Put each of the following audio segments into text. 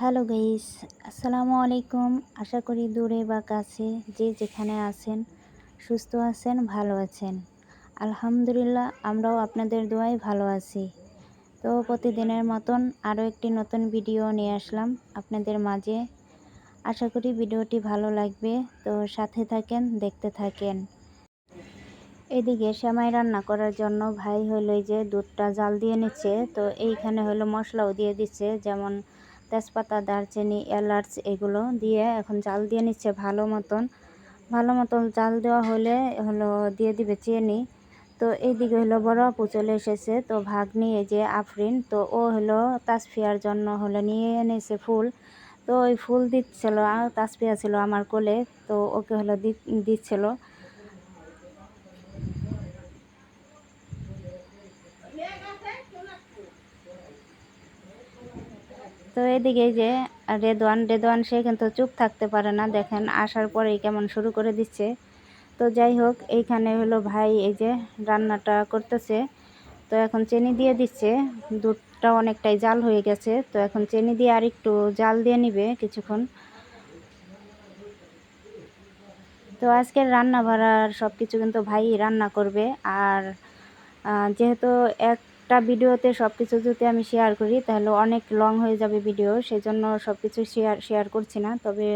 Hello guys, আসসালামু আলাইকুম। আশা করি দূরে বা কাছে যে যেখানে আছেন সুস্থ আছেন, ভালো আছেন। আলহামদুলিল্লাহ, আমরাও আপনাদের দোয়ায় ভালো আছি। তো প্রতিদিনের মতন আরও একটি নতুন ভিডিও নিয়ে আসলাম আপনাদের মাঝে। আশা করি ভিডিওটি ভালো লাগবে। তো সাথে থাকেন, দেখতে থাকেন। এদিকে সেমাই রান্না করার জন্য ভাই হলো যে দুধটা জাল দিয়ে নিচ্ছে। তো এইখানে হলো মশলাও দিয়ে দিচ্ছে, যেমন তেজপাতা, দারচিনি, এলাচ এগুলো দিয়ে এখন জাল দিয়ে নিচ্ছে ভালো মতন। ভালো মতন জাল দেওয়া হলে হলো দিয়ে দিবে চিনি। তো এইদিকে হলো বড় আপু চলে এসেছে। তো ভাগ নিয়ে যে আফরিন, তো ও হলো তাসফিয়ার জন্য হলো নিয়ে এনেছে ফুল। তো ওই ফুল দিচ্ছিল তাসফিয়া ছিল আমার কোলে, তো ওকে হলো দিচ্ছিল। তো এদিকে যে রেদওয়ান রেদওয়ান সে কিন্তু চুপ থাকতে পারে না। দেখেন, আসার পরেই কেমন শুরু করে দিচ্ছে। তো যাই হোক, এইখানে হলো ভাই এই যে রান্নাটা করতেছে। তো এখন চেনি দিয়ে দিচ্ছে। দুধটা অনেকটাই জাল হয়ে গেছে। তো এখন চেনি দিয়ে আর একটু জাল দিয়ে নিবে কিছুক্ষণ। তো আজকের রান্না ভাড়ার সব কিছু কিন্তু ভাই রান্না করবে। আর যেহেতু এক একটা ভিডিওতে সব কিছু যদি আমি শেয়ার করি, তাহলে অনেক লং হয়ে যাবে ভিডিও সেজন্য সব কিছু শেয়ার শেয়ার করছি না। তবে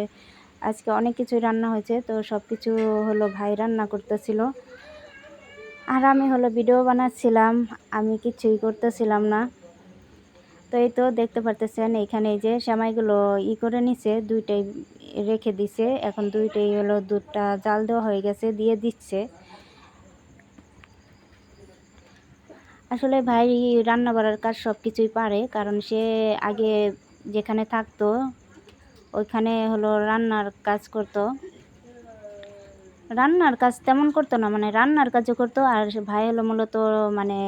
আজকে অনেক কিছুই রান্না হয়েছে, তো সব কিছু হলো ভাই রান্না করতেছিল। আর আমি হলো ভিডিও বানাচ্ছিলাম, আমি কিছুই করতেছিলাম না। তো এই তো দেখতে পারতেছেন, এখানে যে সেমাইগুলো ই করে নিছে, দুইটাই রেখে দিছে। এখন দুইটাই হলো দুধটা জাল দেওয়া হয়ে গেছে, দিয়ে দিচ্ছে। আসলে ভাই রান্না বাড়ার কাজ সব কিছুই পারে, কারণ সে আগে যেখানে থাকতো, ওইখানে হলো রান্নার কাজ করতো। রান্নার কাজ তেমন করতো না মানে রান্নার কাজও করতো, আর ভাই হলো মূলত মানে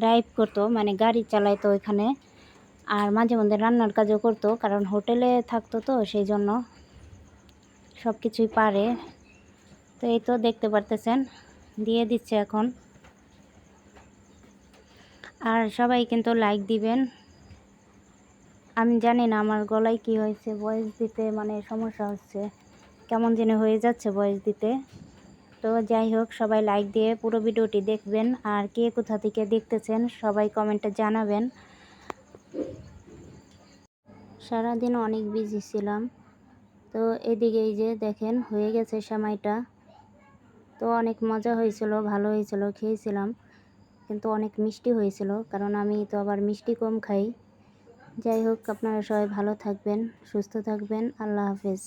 ড্রাইভ করতো মানে গাড়ি চালাইতো ওইখানে। আর মাঝে মধ্যে রান্নার কাজও করতো, কারণ হোটেলে থাকতো তো, সেই জন্য সব কিছুই পারে। তো এই তো দেখতে পারতেছেন, দিয়ে দিচ্ছে এখন। আর সবাই কিন্তু লাইক দিবেন। আমি জানি না আমার গলায় কি হয়েছে বয়স দিতে মানে সমস্যা হচ্ছে। কেমন যেন হয়ে যাচ্ছে বয়স দিতে। তো যাই হোক, সবাই লাইক দিয়ে পুরো ভিডিওটি দেখবেন। আর কে কোথা থেকে দেখতেছেন, সবাই কমেন্টে জানাবেন। সারাদিন অনেক বিজি ছিলাম। তো এদিকে এই যে দেখেন, হয়ে গেছে সময়টা। তো অনেক মজা হয়েছিল, ভালো হয়েছিল, খেয়েছিলাম। কিন্তু অনেক মিষ্টি হয়েছিল, কারণ আমি তো আবার মিষ্টি কম খাই। যাই হোক, আপনারা সবাই ভালো থাকবেন, সুস্থ থাকবেন। আল্লাহ হাফেজ।